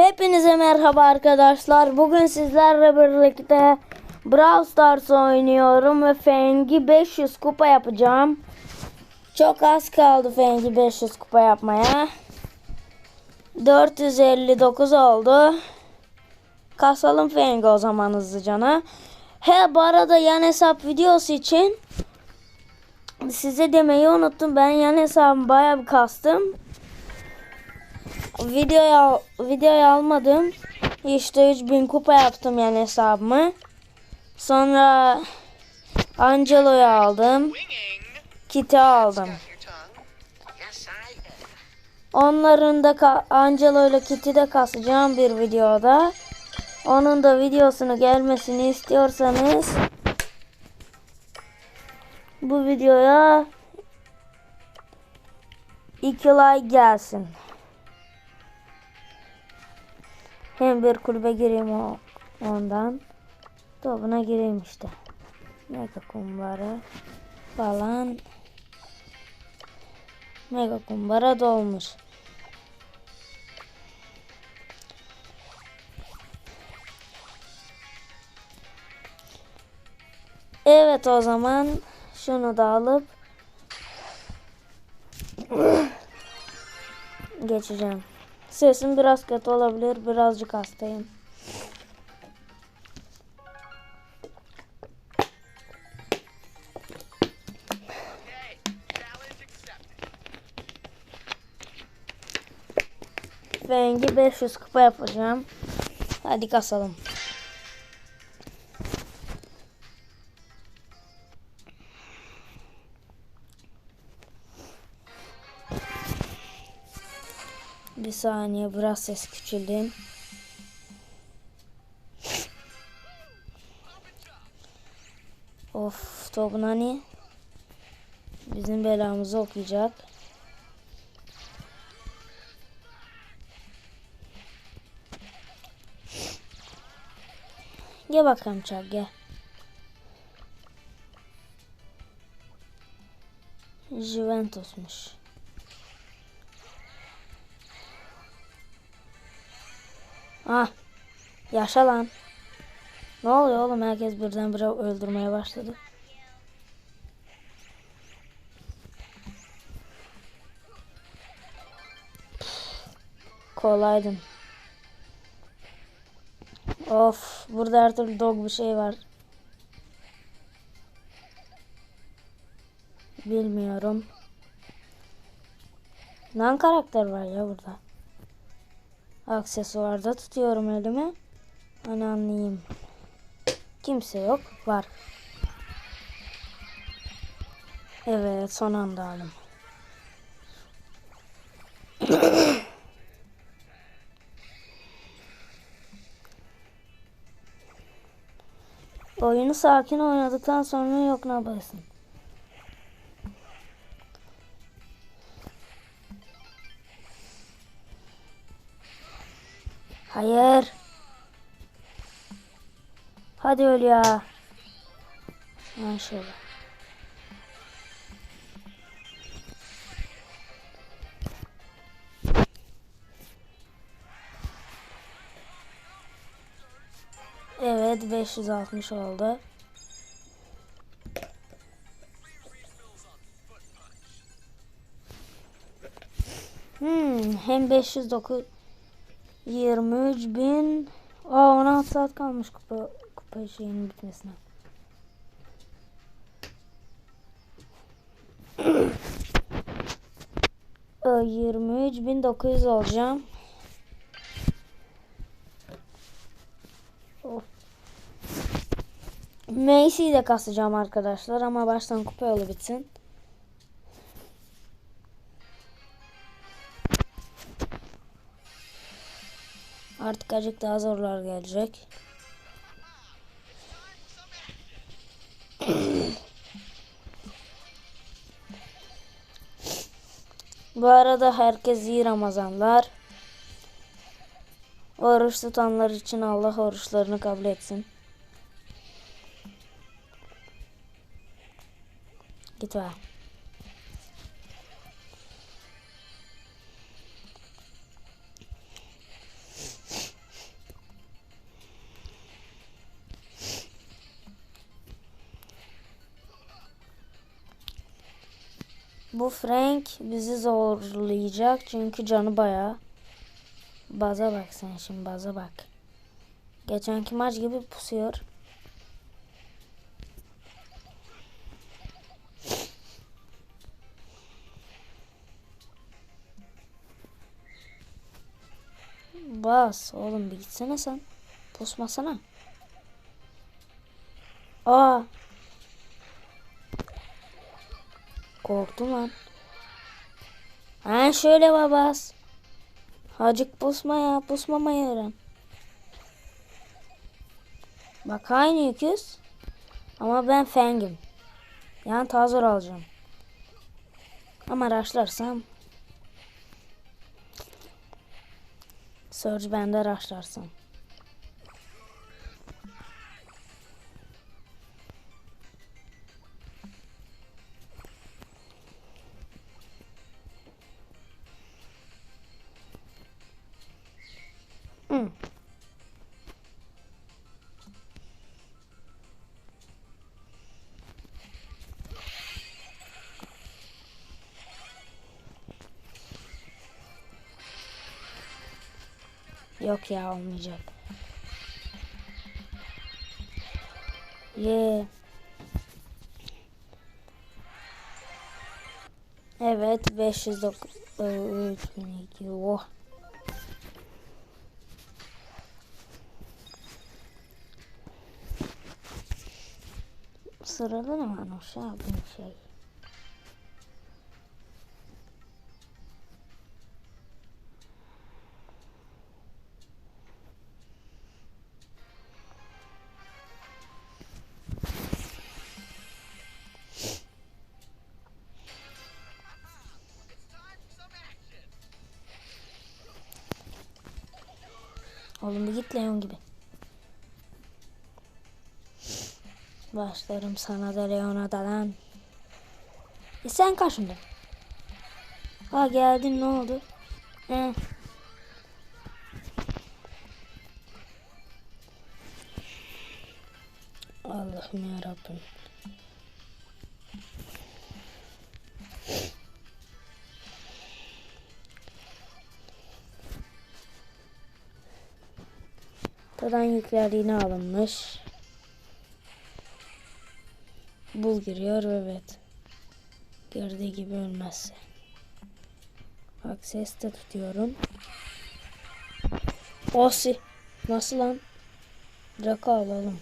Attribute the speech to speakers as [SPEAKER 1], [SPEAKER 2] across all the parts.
[SPEAKER 1] Hepinize merhaba arkadaşlar. Bugün sizlerle birlikte Brawl Stars oynuyorum ve Fengi 500 kupa yapacağım. Çok az kaldı Fengi 500 kupa yapmaya. 459 oldu. Kasalım Fengi o zaman hızlıcana. He bu arada yan hesap videosu için size demeyi unuttum. Ben yan hesabımı bayağı bir kastım videoya videoyu almadım. İşte 3000 kupa yaptım yani hesabımı. Sonra Angelo'yu aldım. Kit'i aldım. Onların da Angelo ile Kit'i de kasacağım bir videoda. Onun da videosunu gelmesini istiyorsanız bu videoya 2 like gelsin. Hem bir kulübe gireyim o ondan. Topuna gireyim işte. Mega kumbara falan. Mega kumbara dolmuş. Evet o zaman şunu da alıp geçeceğim. Sesim biraz kötü olabilir. Birazcık hastayım. Fengi 500 kupa yapacağım. Hadi kasalım. Bir saniye biraz ses küçüldü. Of topun hani bizim belamızı okuyacak. Gel bakalım Çak gel. Juventus'muş. Ah. Yaşa lan. Ne oluyor oğlum? Herkes birdenbire öldürmeye başladı. Kolaydın. Of, burada her türlü dog bir şey var. Bilmiyorum. Nan karakter var ya burada. Aksesuarda tutuyorum elime. Hani anlayayım. Kimse yok. Var. Evet son anda aldım. Oyunu sakin oynadıktan sonra yok ne yaparsın. Hayır. Hadi öl ya. Ha şöyle. Evet 560 oldu. Hmm, hem 509 23 bin Aa 16 saat kalmış kupa, kupa şeyinin bitmesine. Aa, 23.900 olacağım. Of. Macy'yi de kasacağım arkadaşlar ama baştan kupa yolu bitsin. Acık daha zorlar gelecek. Bu arada herkes iyi Ramazanlar. Oruç tutanlar için Allah oruçlarını kabul etsin. Git ver. Bu Frank bizi zorlayacak çünkü canı bayağı. Baza bak sen şimdi baza bak. Geçenki maç gibi pusuyor. Bas oğlum bir gitsene sen. Pusmasana. Aa. Korktum lan. Ha şöyle babas. Hacık pusma ya. Pusmamayı öğren. Bak aynı yüküz. Ama ben fengim. Yani tazor alacağım. Ama araçlarsam Surge bende araçlarsam. Yok ya olmayacak. Ye. Evet 509 3002 oh. Sırada ne varmış ya bu şey. Oğlum bir git Leon gibi. Başlarım sana da Leon'a da lan. E sen karşımda. Ha geldin ne oldu? He. Allah'ım ya Tadan yükler yine alınmış. Bul giriyor evet. Girdiği gibi ölmezse. Bak ses de tutuyorum. Osi. Nasıl lan? Draco alalım.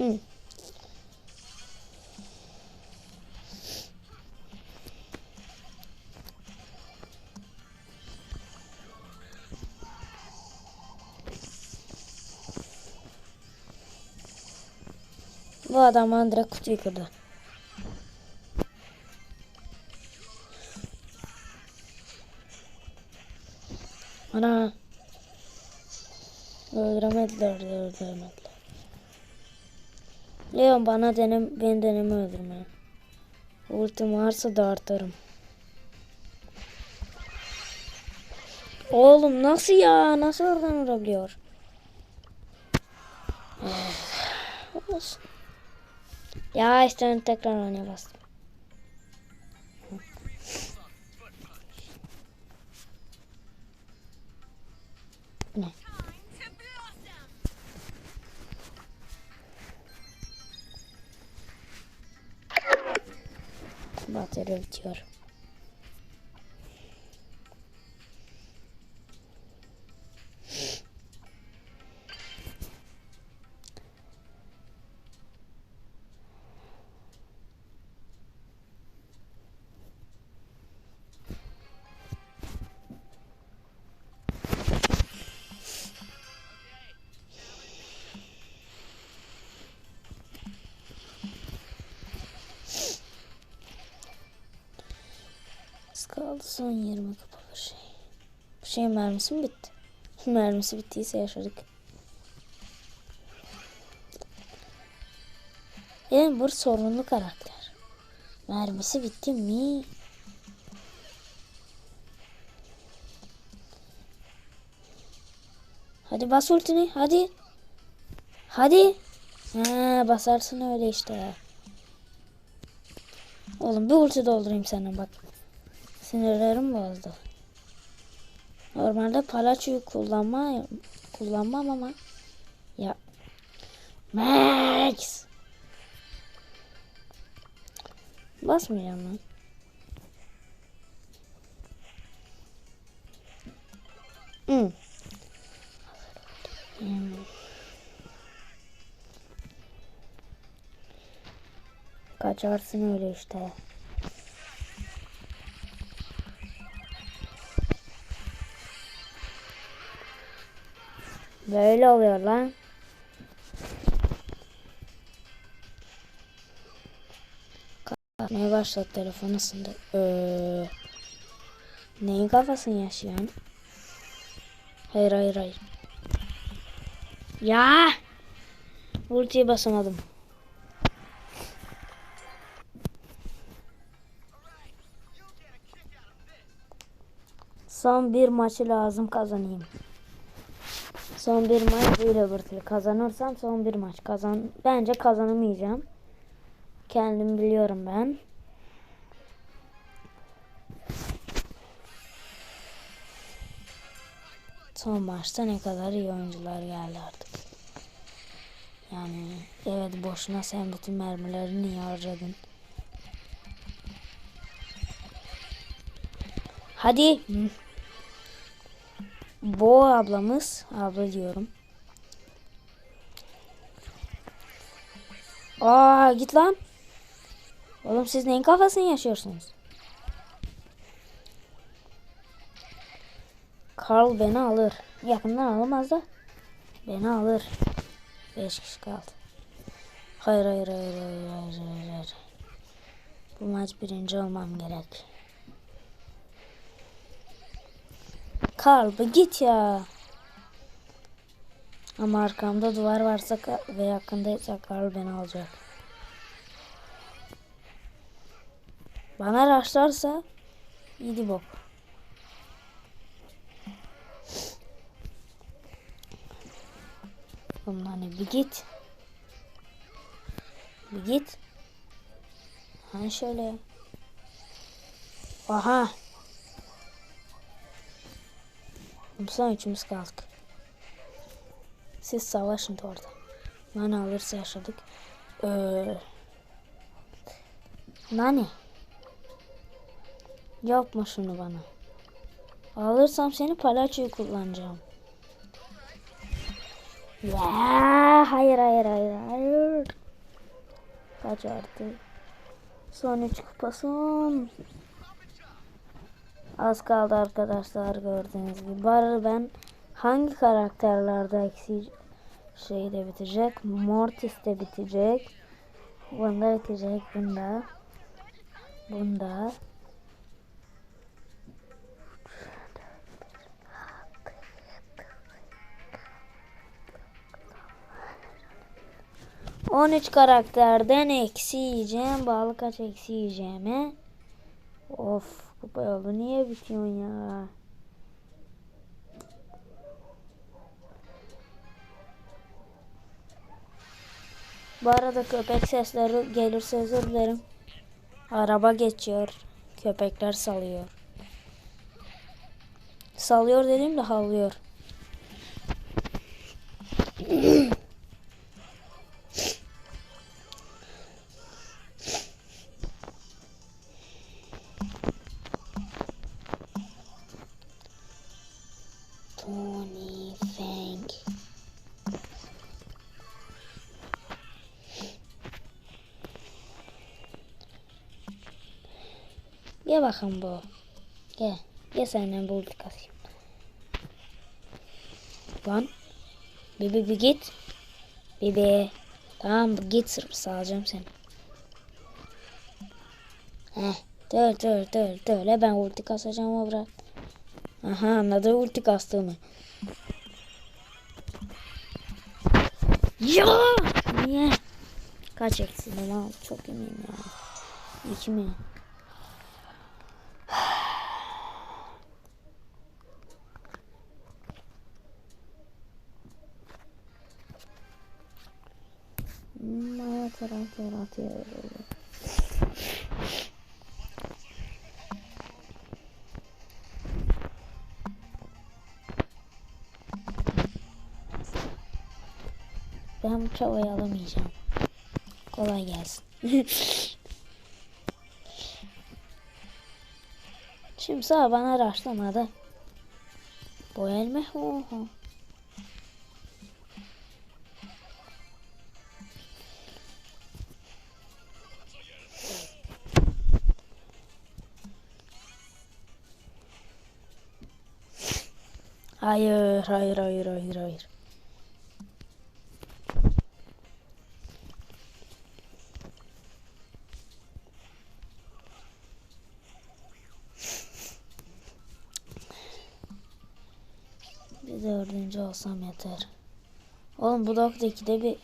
[SPEAKER 1] Hı. Bu adam direkt kutuyu kırdı. Ana. Öldüremediler, öldüremediler. Leon bana denem, beni deneme öldürme. Ultim varsa da artarım. Oğlum nasıl ya? Nasıl oradan vurabiliyor? Olsun. Ya işte tekrar oynaya bastım. Batarya bitiyor. kaldı. Son 20 kapalı şey. Bu şeyin mermisi mi bitti? mermisi bittiyse yaşadık. Yani Amber sorunlu karakter. Mermisi bitti mi? Hadi bas ultini. Hadi. Hadi. Ha, basarsın öyle işte. Oğlum bir ulti doldurayım sana bak. Sinirlerim bozdu. Normalde palaçoyu kullanma kullanmam ama ya Max Basmayacağım lan. Hmm. Hmm. Kaçarsın öyle işte. Böyle oluyor lan. Kalkmaya başladı telefon ısındı. Ee, neyin kafasını yaşıyorsun? Hayır hayır hayır. Ya! Ultiye basamadım. Son bir maçı lazım kazanayım. Son bir maç böyle bırtılı. Kazanırsam son bir maç. Kazan Bence kazanamayacağım. Kendim biliyorum ben. Son maçta ne kadar iyi oyuncular geldi artık. Yani evet boşuna sen bütün mermilerini niye harcadın? Hadi. Hı. Bo ablamız, abla diyorum. Aa git lan. Oğlum siz neyin kafasını yaşıyorsunuz? Carl beni alır. Yakından alamaz da. Beni alır. Beş kişi kaldı. Hayır hayır hayır hayır hayır. hayır. Bu maç birinci olmam gerek. Bir git ya. Ama arkamda duvar varsa ve yakındaysa Carl beni alacak. Bana rastlarsa yedi bok. Oğlum hani bir git. Bir git. Hani şöyle. Aha. Son üçümüz kaldık. Siz savaşın da orada. Nani alırsa yaşadık. Ee, Nani. Yapma şunu bana. Alırsam seni palyaçoyu kullanacağım. Ya hayır hayır hayır hayır. Kaç artık? Son üç kupa son. Az kaldı arkadaşlar gördüğünüz gibi. Bari ben hangi karakterlerde eksi şey de bitecek. Mortis de bitecek. Bunda bitecek. Bunda. Bunda. On üç karakterden eksi yiyeceğim. Bağlı kaç eksi yiyeceğim he? Of kupa yolu niye bitiyorsun ya? Bu arada köpek sesleri gelirse özür dilerim. Araba geçiyor. Köpekler salıyor. Salıyor dedim de havlıyor. Bakalım bu. Gel. Gel senden bulduk kasayım. Lan. Bibi bir git. Bibi. Tamam git sırf sağlayacağım seni. Heh. Dur dur dur dur. Ben ulti kasacağım o bırak. Aha anladı ulti kastığımı. Ya! Niye? Kaç eksidim abi çok eminim ya. İki mi? Atır atır atır. Ben bu çavayı alamayacağım. Kolay gelsin. Şimdi sağ bana raşlamadı. Bu el mi? Oha. Hayır, hayır, hayır, hayır, hayır. Bir dördüncü olsam yeter. Oğlum bu doktaki de bir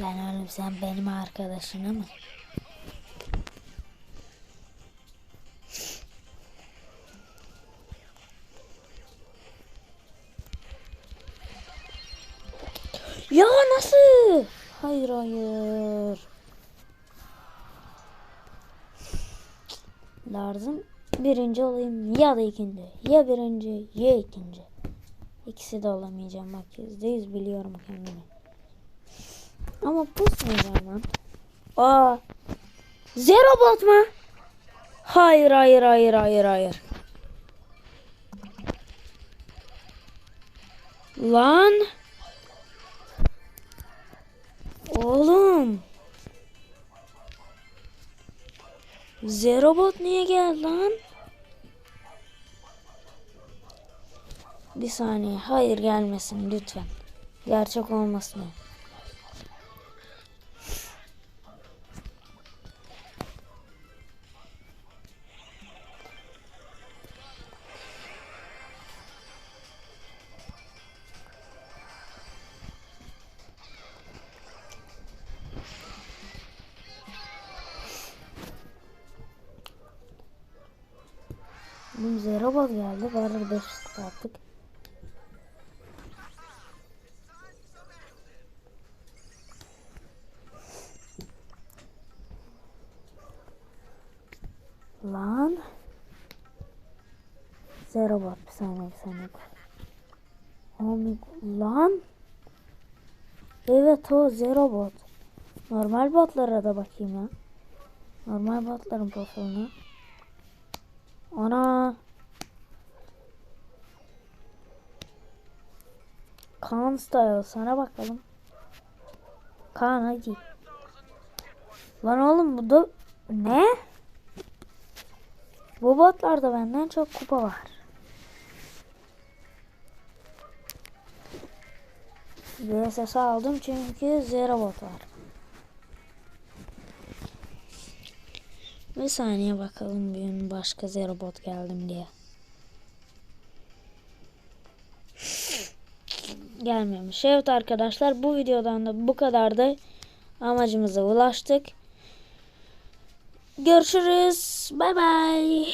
[SPEAKER 1] Lan oğlum sen benim arkadaşını mı? Ya nasıl? Hayır hayır. Lazım birinci olayım ya da ikinci. Ya birinci ya ikinci. İkisi de olamayacağım bak yüzde yüz biliyorum kendimi. Ama pusmayacağım lan. Aa. Zero bot mu? Hayır hayır hayır hayır hayır. Lan. Oğlum. Zero bot niye geldi lan? Bir saniye. Hayır gelmesin lütfen. Gerçek olmasın. Bot. Bir saniye bir saniye. Oğlum lan. Evet o zero bot. Normal botlara da bakayım ya. Normal botların profiline. Ana. Kaan Style sana bakalım. Kaan hadi. Lan oğlum bu da ne? Bu botlarda benden çok kupa var. VSS aldım çünkü zero bot var. Bir saniye bakalım bir gün başka zero bot geldim diye. Gelmemiş. Evet arkadaşlar bu videodan da bu kadardı. Amacımıza ulaştık. Görüşürüz. Bay bay.